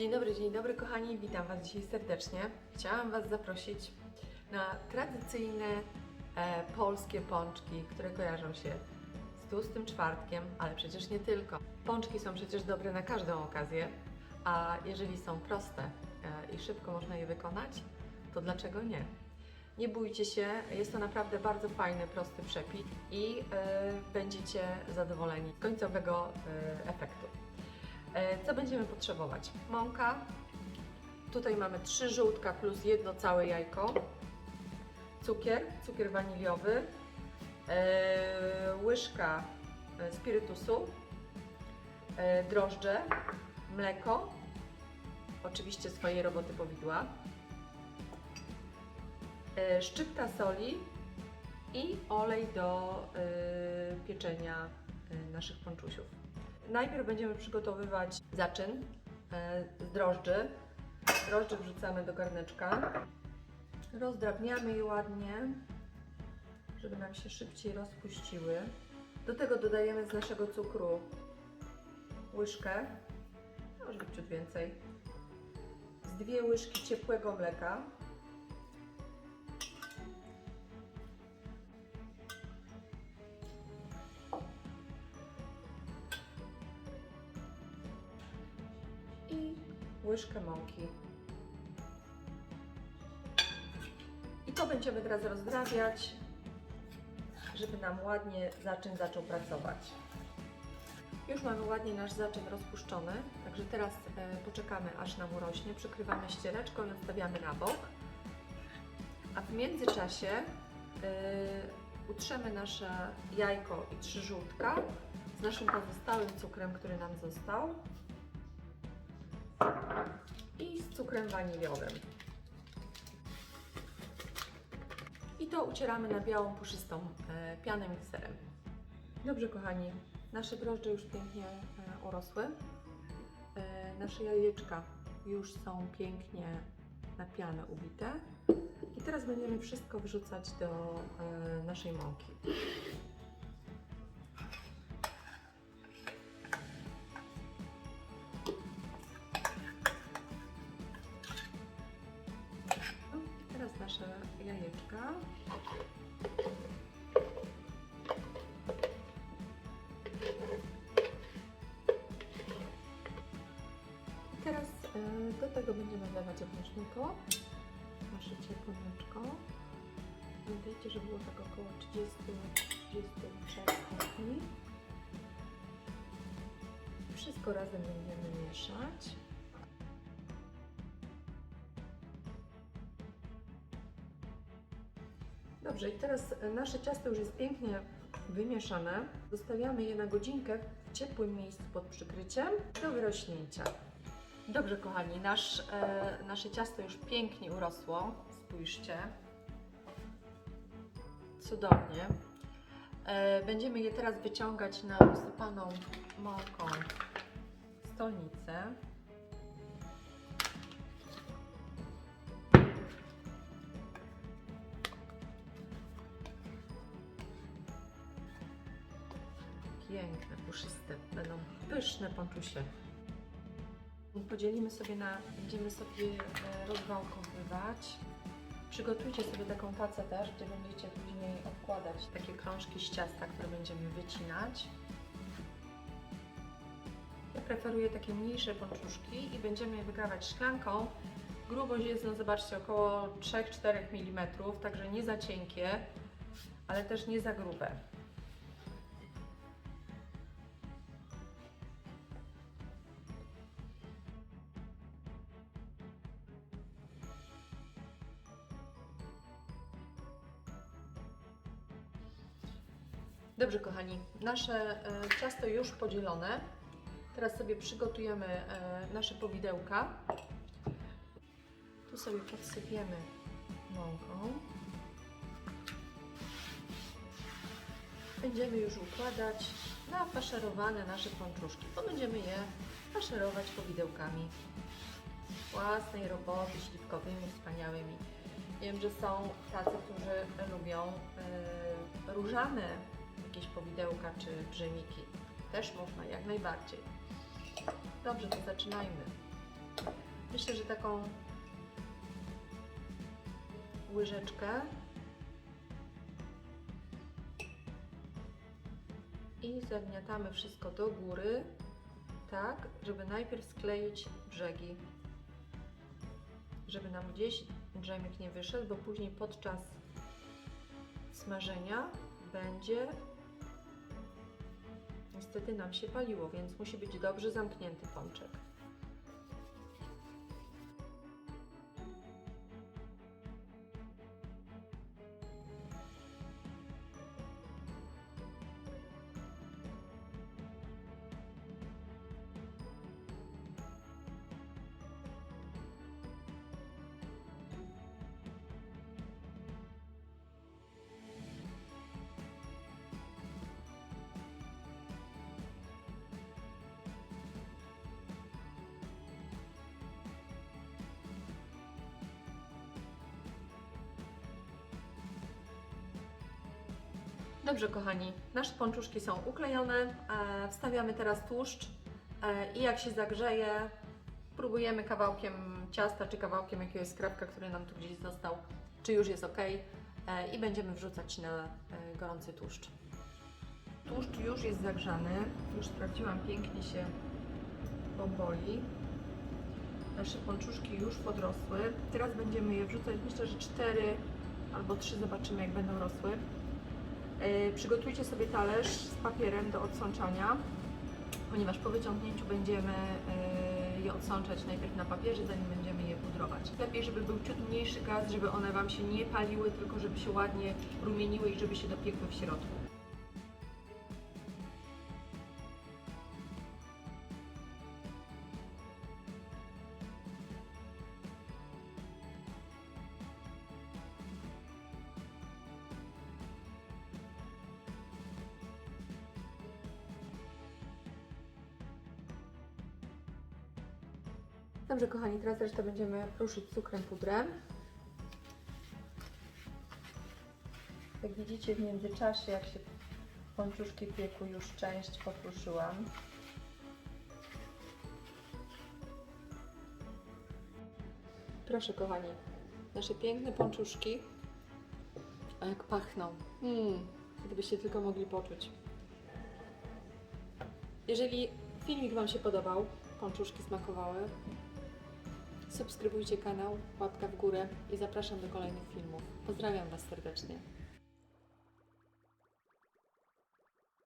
Dzień dobry, dzień dobry kochani, witam Was dzisiaj serdecznie. Chciałam Was zaprosić na tradycyjne e, polskie pączki, które kojarzą się z tłustym czwartkiem, ale przecież nie tylko. Pączki są przecież dobre na każdą okazję, a jeżeli są proste e, i szybko można je wykonać, to dlaczego nie? Nie bójcie się, jest to naprawdę bardzo fajny, prosty przepis i e, będziecie zadowoleni z końcowego e, efektu. E, Co będziemy potrzebować? Mąka. Tutaj mamy trzy żółtka plus jedno całe jajko. Cukier, cukier waniliowy. e, Łyżka e, spirytusu. Drożdże. Mleko. Oczywiście swojej roboty powidła. Szczypta soli i olej do pieczenia naszych pączusiów. Najpierw będziemy przygotowywać zaczyn e, z drożdży. Drożdże wrzucamy do garneczka. Rozdrabniamy je ładnie, żeby nam się szybciej rozpuściły. Do tego dodajemy z naszego cukru łyżkę, może być ciut więcej, z dwie łyżki ciepłego mleka. Łyżkę mąki. I to będziemy teraz rozdrabiać, żeby nam ładnie zaczyn zaczął pracować. Już mamy ładnie nasz zaczyn rozpuszczony, także teraz e, poczekamy aż nam urośnie, przykrywamy ściereczką i odstawiamy na bok. A w międzyczasie e, utrzemy nasze jajko i trzy żółtka z naszym pozostałym cukrem, który nam został cukrem waniliowym. I to ucieramy na białą, puszystą e, pianę mikserem. Dobrze, kochani, nasze drożdże już pięknie e, urosły. E, nasze jajeczka już są pięknie na pianę ubite. I teraz będziemy wszystko wrzucać do naszej mąki. Nasze jajeczka. I teraz e, do tego będziemy wlewać ognisko, nasze ciepłe mleczko. Pamiętajcie, że było tak około 30-33 stopni. Wszystko razem będziemy mieszać. Dobrze, i teraz nasze ciasto już jest pięknie wymieszane. Zostawiamy je na godzinkę w ciepłym miejscu pod przykryciem do wyrośnięcia. Dobrze, kochani, nasz, e, nasze ciasto już pięknie urosło. Spójrzcie. Cudownie. E, będziemy je teraz wyciągać na usypaną mąką stolnicę. Piękne, puszyste, będą pyszne pączusie. Podzielimy sobie na, będziemy sobie e, rozwałkowywać. Przygotujcie sobie taką tacę też, gdzie będziecie później odkładać takie krążki z ciasta, które będziemy wycinać. Ja preferuję takie mniejsze pączuszki i będziemy je wygrawać szklanką. Grubość jest, no zobaczcie, około 3-4 mm, także nie za cienkie, ale też nie za grube. Dobrze, kochani, nasze e, ciasto już podzielone. Teraz sobie przygotujemy e, nasze powidełka. Tu sobie podsypiemy mąką. Będziemy już układać na faszerowane nasze pączuszki, bo będziemy je faszerować powidełkami własnej roboty, śliwkowymi, wspaniałymi. Wiem, że są tacy, którzy lubią e, różane jakieś powidełka czy drzemiki. Też można, jak najbardziej. Dobrze, to zaczynajmy. myślę, że taką łyżeczkę i zagniatamy wszystko do góry, tak, żeby najpierw skleić brzegi, żeby nam gdzieś dżemik nie wyszedł, bo później podczas smażenia będzie niestety nam się paliło, więc musi być dobrze zamknięty pączek. Dobrze, kochani, nasze pączuszki są uklejone. E, wstawiamy teraz tłuszcz e, i jak się zagrzeje, próbujemy kawałkiem ciasta czy kawałkiem jakiegoś skrawka, który nam tu gdzieś został, czy już jest ok. E, I będziemy wrzucać na gorący tłuszcz. Tłuszcz już jest zagrzany. Już sprawdziłam, pięknie się bomboli. Nasze pączuszki już podrosły. Teraz będziemy je wrzucać, myślę, że 4 albo 3, zobaczymy jak będą rosły. E, Przygotujcie sobie talerz z papierem do odsączania, ponieważ po wyciągnięciu będziemy e, je odsączać najpierw na papierze, zanim będziemy je pudrować. Lepiej, żeby był ciut mniejszy gaz, żeby one Wam się nie paliły, tylko żeby się ładnie rumieniły i żeby się dopiekły w środku. Dobrze, kochani, teraz resztę będziemy ruszyć cukrem pudrem. Jak widzicie, w międzyczasie, jak się pączuszki piekły, już część pokruszyłam. Proszę, kochani, nasze piękne pączuszki. A jak pachną. Mm, gdybyście tylko mogli poczuć. Jeżeli filmik Wam się podobał, pączuszki smakowały, subskrybujcie kanał, łapka w górę i zapraszam do kolejnych filmów. Pozdrawiam Was serdecznie.